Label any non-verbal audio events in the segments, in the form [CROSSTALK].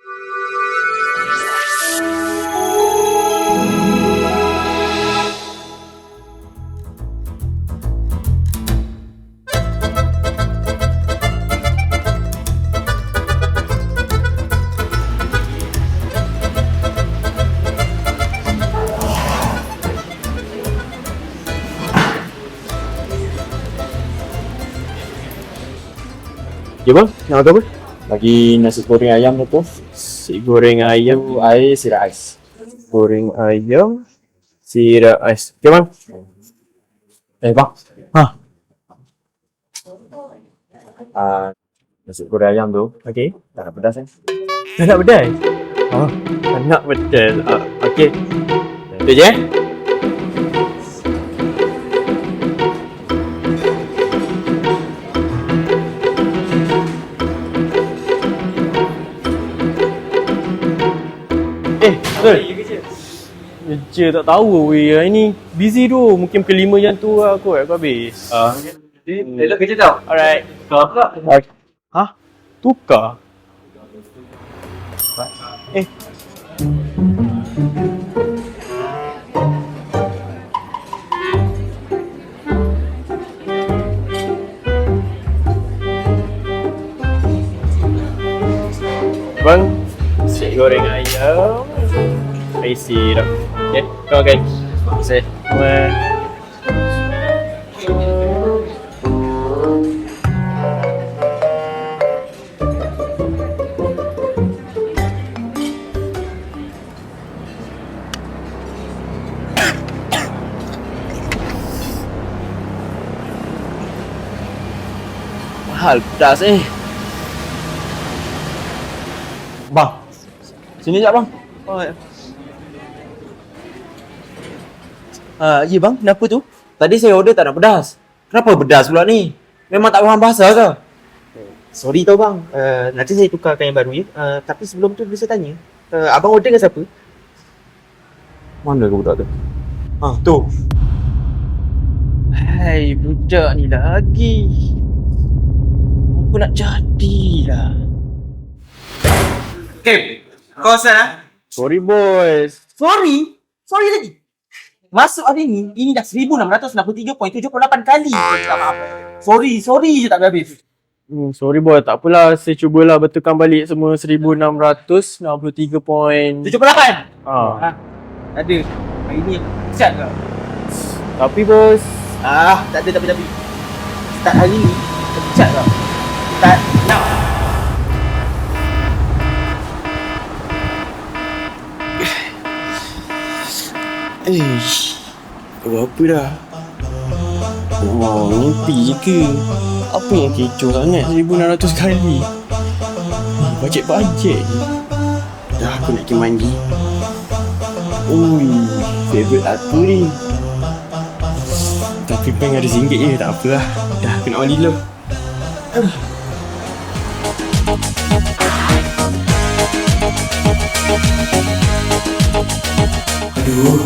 Ya bang, nak apa? Bagi nasi goreng ayam tu tu. Si goreng ayam, Itu air sirap ais. goreng ayam, sirap ais. Okay bang? Eh bang. Ha. Ah, nasi goreng ayam tu Okay. tak ada pedas eh. Dah nak pedai? Oh, tak nak pedai. Uh, okay. Tu je eh? Eh, Abdul. Kerja tak tahu weh. Hari ni busy tu. Mungkin pukul 5 yang tu lah kot aku habis. Ah. Elok kerja tau. Alright. Kau pula. Ha? Tukar? Eh. Bang, nasi goreng ayam, sirap. Okay. Terima kasih. Bye. Mahal pedas eh. Bang. Sini jap bang. Oh, ya. Ah, ya bang, kenapa tu? Tadi saya order tak ada pedas. Kenapa pedas pula ni? Memang tak faham bahasa ke? Sorry tau bang, uh, nanti saya tukarkan yang baru ya. Uh, tapi sebelum tu boleh saya tanya, uh, abang order dengan siapa? Mana ke budak tu? Ha, tu. Hai, budak ni lagi. Apa nak jadilah? Okay, kau asal ah? Sorry boys. Sorry? Sorry lagi? Masuk hari ni, ini dah 1663.78 kali. Saya cakap maaf. Sorry, sorry je tak habis. Hmm, sorry boy, tak apalah. Saya cubalah betulkan balik semua 1663 point. 78! Ah. Ada. Hari ni aku cat kau. Tapi bos, Ah, tak ada tapi-tapi. Start hari ni, aku cat kau. Start Eh, kau apa dah? Oh, mimpi je ke? Apa yang kecoh sangat 1600 kali? Bajet-bajet je. Dah aku nak pergi mandi. Ui, favorite aku ni. Tapi peng ada singgit je, tak apalah. Dah aku nak mandi dulu. Aduh.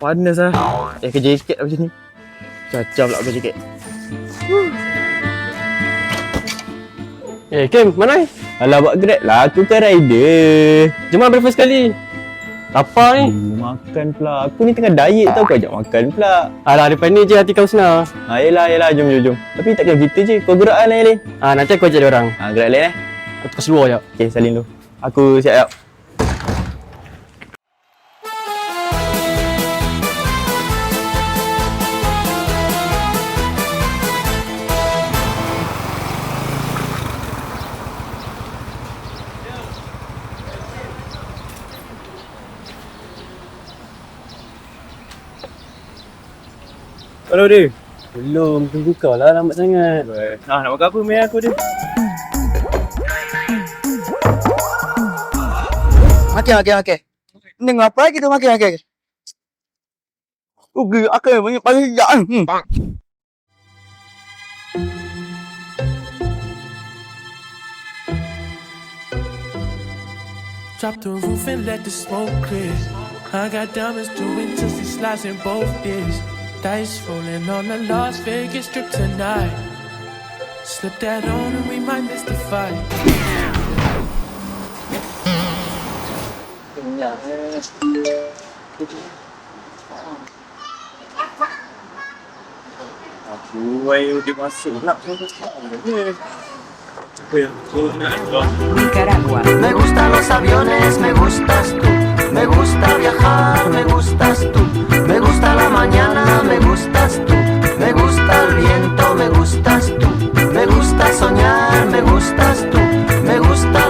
Panas lah. Eh, kerja jaket lah macam ni. Cacau pula kerja jaket. Eh, Kim, mana ni? Alah, buat grab lah. Aku kan rider. Jom lah breakfast sekali. Lapar ni. makan pula. Aku ni tengah diet tau. Kau ajak makan pula. Alah, depan ni je hati kau senang. Ha, yelah, yelah. Jom, jom, jom. Tapi takkan kita je. Kau gerak kan, Lain? Ha, nanti aku ajak dia orang. Ha, gerak lain eh. Aku kasih luar jap. Okay, salin dulu. Aku siap jap. Hello dia. Belum, tunggu kau lah lambat sangat. Ah, nak makan apa meh aku dia? Makan, makan, makan. Tengok apa lagi tu makan, makan. Rugi akan banyak paling sejak. Hmm. Drop the roof and let the smoke clear. I got diamonds doing tootsie slides in both days. Dice rolling on the Las Vegas strip tonight. Slip that on and we might miss the fight. Nicaragua. Me gustan los aviones, me gustas tú. Me gusta viajar, me gustas tú. Me gusta la mañana, me gustas tú. Me gusta el viento, me gustas tú. Me gusta soñar, me gustas tú. Me gusta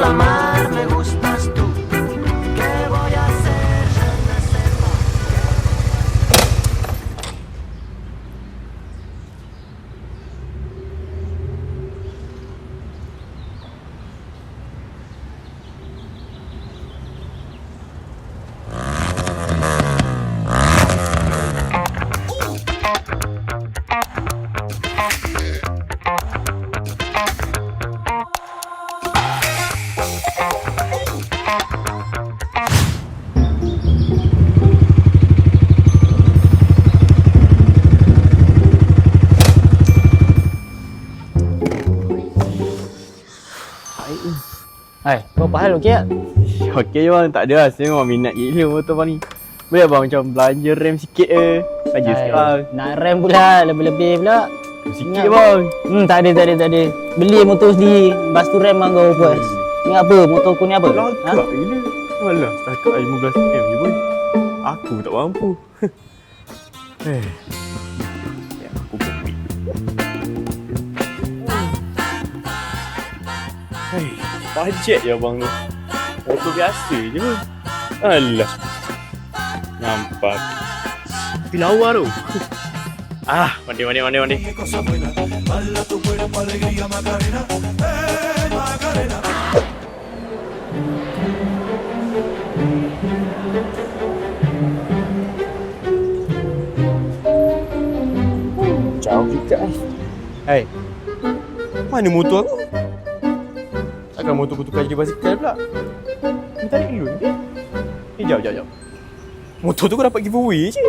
Hai, kau apa hal okey tak? [LAUGHS] Okey je bang, tak ada lah. Saya memang minat gila motor bang ni. Boleh bang macam belanja rem sikit ke? Sikit bang. Nak rem pula, lebih-lebih pula. Sikit je bang. Hmm, tak ada, tak ada, tak ada. Beli motor sendiri, lepas tu rem bang kau puas. Ingat apa, motor aku ni apa? Ha? Lagak gila. Alah, setakat 15 RM je pun. Aku tak mampu. [LAUGHS] Eh. Ya, aku kopi. Hei, bajet je abang ni. Motor biasa je pun. Alah. Nampak. Tapi lawa tu. Ah, mandi, mandi, mandi, mandi. Jauh juga eh. Hai. Mana motor aku? Takkan motor aku tukar jadi basikal pula? Ni tarik dulu ni. Eh, jap, jap, jap. Motor tu kau dapat giveaway je.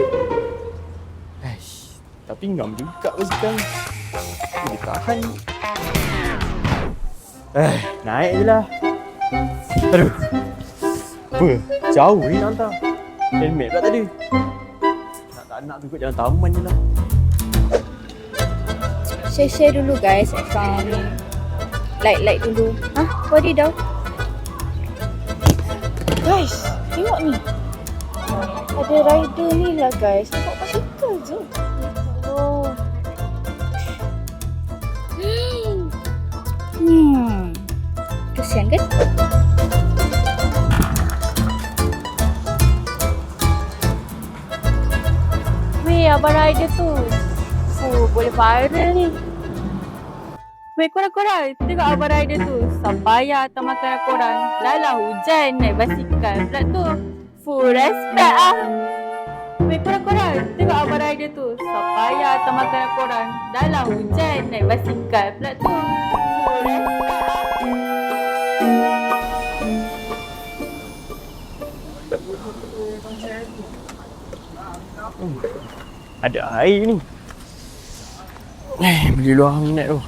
Aish, tapi ngam juga basikal ni. Dia tahan. Eh, naik je lah. Aduh. Apa? Jauh ni nak hantar. Helmet pula tak ada. Nak tak nak tu kot jalan taman je lah. Share-share dulu guys account ni. Like-like dulu. Hah? Wadidaw. Guys, tengok ni. Ada rider ni lah guys. Nampak basikal je. Oh. Hmm. Kesian kan? Weh, abang rider tu. Fuh, boleh viral ni. Weh, korang-korang. Tengok abang rider tu. Sampai atas makanan korang. Lalah hujan naik basikal pula tu. Full respect ah. Weh, korang-korang. Tengok abang rider tu. Sampai atas makanan korang. Lalah hujan naik basikal pula tu. Full respect ah. Ada air ni. Eh, beli luar minat tu.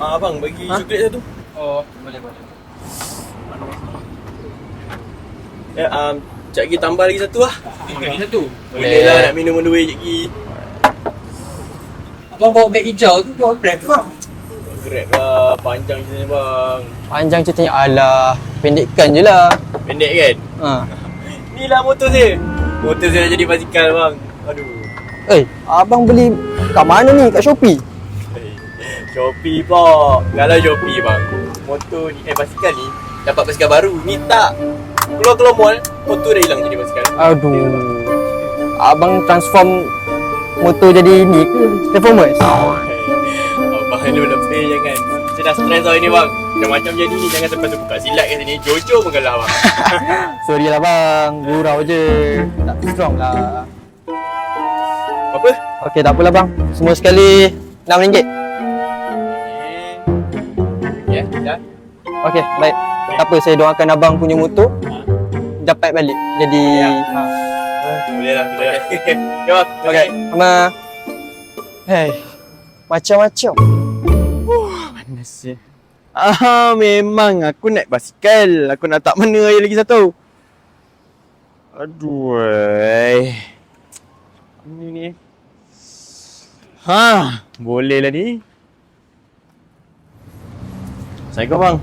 Ah, abang bagi ha? coklat satu. Oh, boleh boleh. Eh, um, cak lagi tambah lagi satu lah. Lagi satu. Boleh lah nak minum on the way cak lagi. Abang bawa beg hijau tu bawa brand bang. Grab lah, panjang je bang. Panjang ceritanya, alah. Pendekkan je lah. Pendek kan? Ha. [LAUGHS] Ni lah motor saya. Motor saya dah jadi basikal bang. Aduh. Eh, abang beli kat mana ni? Kat Shopee? Shopee po. Kalau Shopee bang. Motor ni, eh basikal ni. Dapat basikal baru. Ni tak. Keluar-keluar mall, motor dah hilang jadi basikal. Aduh. Abang transform motor jadi ni ke? Transformers? [LAUGHS] Abang ni lebih jangan. Saya dah stress hari ni bang. Macam-macam jadi ni jangan sampai buka silat kat sini. Jojo pun kalah bang. [LAUGHS] Sorry lah bang. Gurau je. Tak strong lah. Apa? Okey, tak apalah bang. Semua sekali RM6. Ya. Okey, baik. Tak apa, saya doakan abang punya motor dapat balik. Jadi Boleh lah, boleh lah. Ya, [LAUGHS] Okey, sama Hei, macam-macam. Wah, panas ya. Ah, memang aku naik basikal. Aku nak tak mana air lagi satu. Aduh. eh. Ini ni. Ha, boleh lah ni. Assalamualaikum bang.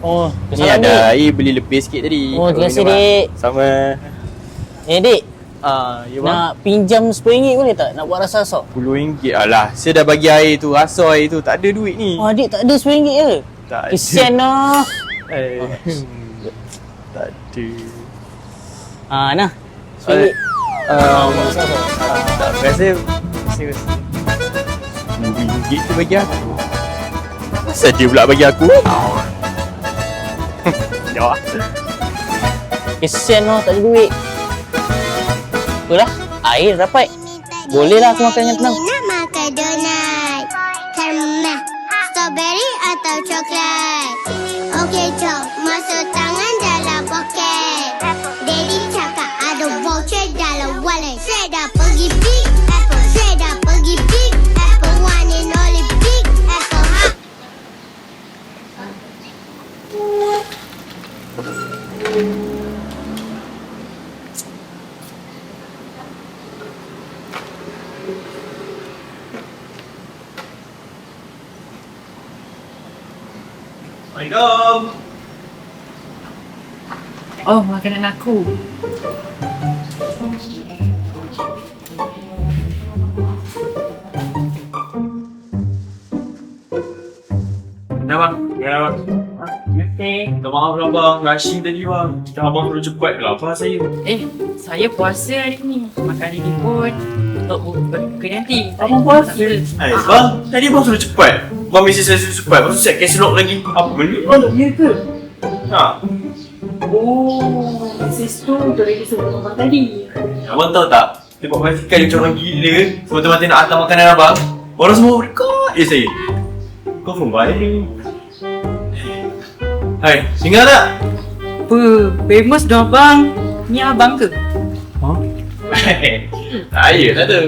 Oh, Ni ada dik. air beli lebih sikit tadi. Oh, terima kasih bang. dik. Sama. Eh, dik. Ah, ya bang. Nak pinjam RM10 boleh tak? Nak buat rasa sok. RM10. Alah, saya dah bagi air tu, rasa air tu. Tak ada duit ni. Oh, adik tak ada RM10 je. Tak ada. Kesian lah. Eh. tak ada. Ah, nah. Eh, RM10. Um, Buat rasa sok. tak rasa serius. RM10 tu bagi aku. Masa dia pula bagi aku? [LAUGHS] Jawab. Kesian lah, tak ada duit. Apalah, air dapat. Boleh lah aku makan yang tenang. Nak makan donat Caramel Strawberry atau coklat Assalamualaikum. Oh, makanan aku. Dah bang, ya bang. Minta maaf lah bang, rushing tadi bang. Dah abang terlalu cepat ke lapar saya. Eh, saya puasa hari ni. Makan hari ni pun untuk buka nanti. Abang puasa? Eh bang, tadi abang suruh cepat. Bang mesti saya cepat, lepas tu set cash lock lagi. Apa benda bang? Ya ke? Ha. Oh, sis tu untuk lagi sebelum abang tadi. Abang tahu tak? Dia buat dia macam orang gila. Semata-mata nak hantar makanan abang. Orang semua berdekat je saya. Kau pun baik ni. Hai, dengar tak? Apa? Famous dah abang. Ni abang ke? [LAUGHS] saya tak ada.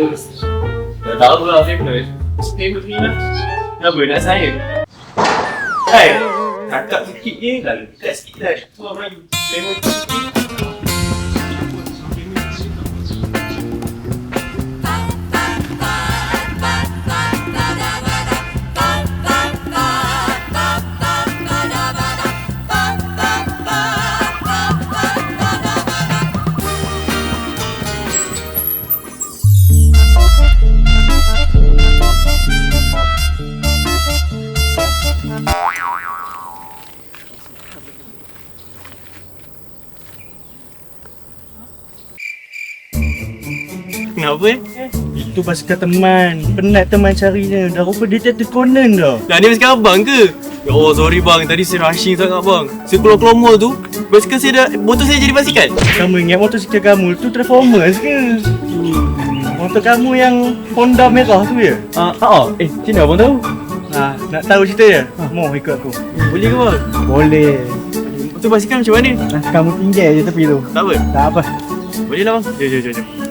Dah tahu lah famous. Famous ni lah. Kenapa nak saya? Hai, kakak sikit je dah dekat sikit dah. Tu abang famous sikit. Kenapa eh? Itu basikal teman. Penat teman carinya. Dah rupa dia jatuh konen dah. Dah ni basikal abang ke? Ya Allah, sorry bang. Tadi saya rushing sangat bang. Saya keluar-keluar mall tu, basikal saya dah, motor saya jadi basikal. Kamu ingat motosikal kamu tu Transformers ke? Hmm. Motor kamu yang Honda merah tu ya? Ah, uh, eh, sini abang tahu? Ha, nak tahu cerita ya? Mau ikut aku. Boleh ke bang? Boleh. Tu basikal macam mana? Nah, kamu tinggal je tepi tu. Tak apa. Tak apa. Boleh lah bang. Jom, jom, jom. jom.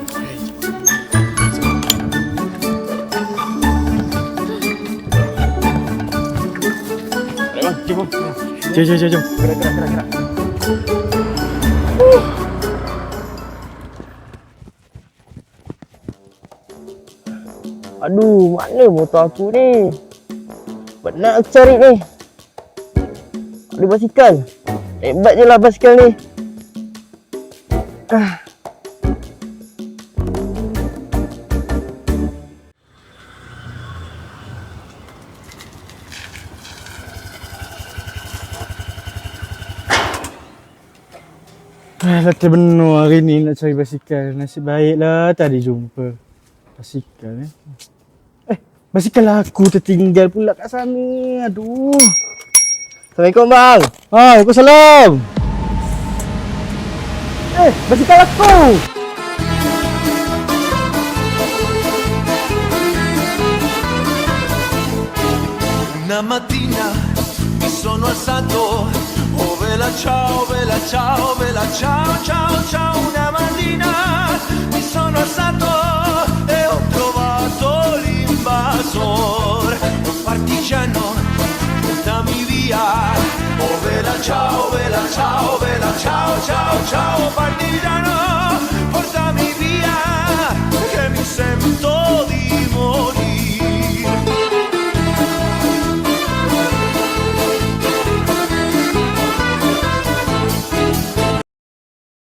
Jom, jom, jom, jom. Aduh, mana motor aku ni? Penat aku cari ni. Ada basikal. Hebat je lah basikal ni. Ah. Ah, Lati benar hari ni nak cari basikal. Nasib baiklah tadi jumpa. Basikal eh. Eh, basikal aku tertinggal pula kat sana. Aduh. Assalamualaikum bang. Waalaikumsalam. Eh, basikal aku. Una mattina mi sono alzato vela ciao ciao ciao una mattina mi sono alzato e ho trovato l'invasore un partigiano portami via. Oh vela ciao vela ciao vela ciao ciao ciao partigiano